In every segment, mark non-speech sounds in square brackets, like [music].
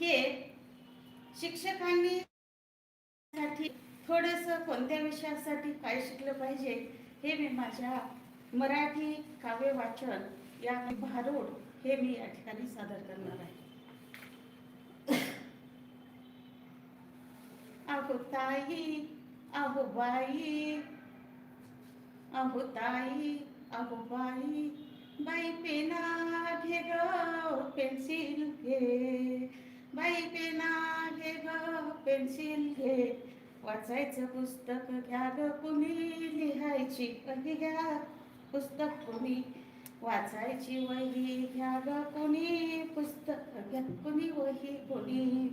हे शिक्षकांनी साठी थोडस कोणत्या विषयासाठी काय शिकलं पाहिजे हे मी माझ्या मराठी काव्य वाचन या भारूड हे मी या ठिकाणी सादर करणार आहे. अहो ताई अहो बाई अहो ताई अहो बाई बाई पेना घे ग पेन्सिल घे. बाई पेना घे ग पेन्सिल घे. वाचायचं पुस्तक घ्या ग कुणी लिहायची कधी घ्या. पुस्तक कुणी वाचायची वही घ्या ग कुणी पुस्तक घ्या कुणी वही कुणी.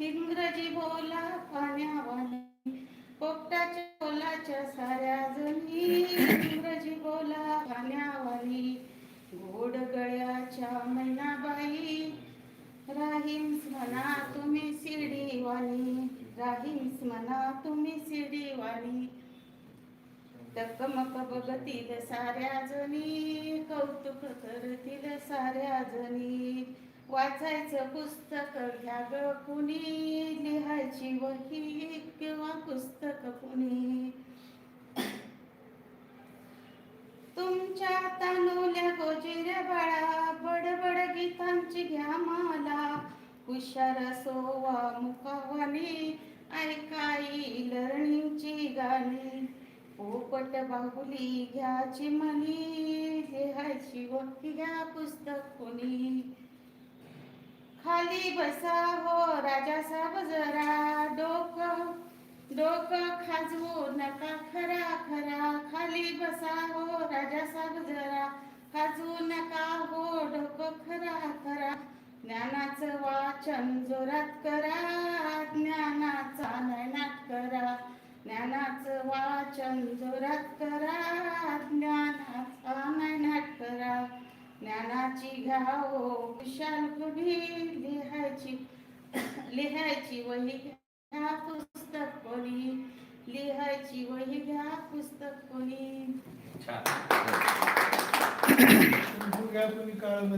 इंग्रजी बोला पाण्यावाणी पोपटाच्या बोलाच्या साऱ्या जणी म्हणा तुम्ही शिर्डीवाली राहीस म्हणा तुम्ही शिर्डीवाली तकमक बघतील साऱ्या जणी कौतुक करतील साऱ्या जणी. वाचायचं पुस्तक घ्या ग कुणी लिहायची वही किंवा पुस्तक कुणी. तुमच्या तानवल्या गोजिऱ्या बाळा बडबड गीतांची घ्या मला. हुशार सोवा मुखावानी ऐकाई लर्निंगची गाणी. पोपट बाहुली घ्याची मनी लिहायची वही घ्या पुस्तक कोणी खाली बसा हो राजा साहेब जरा डोकं डोकं खाजवू नका खरा खरा. खाली बसा हो राजा साहेब जरा खाजवू नका हो डोकं खरा खरा. ज्ञानाचं वाचन जोरात करा ज्ञानाचा नयनात करा. ज्ञानाचं वाचन जोरात करा ज्ञानाचा नयनात करा. ज्ञानाची घ्यावो विशाल कुणी लिहायची? लिहायची वही घ्या पुस्तक कोणी? लिहायची वही घ्या पुस्तक कोणी? [coughs] [coughs]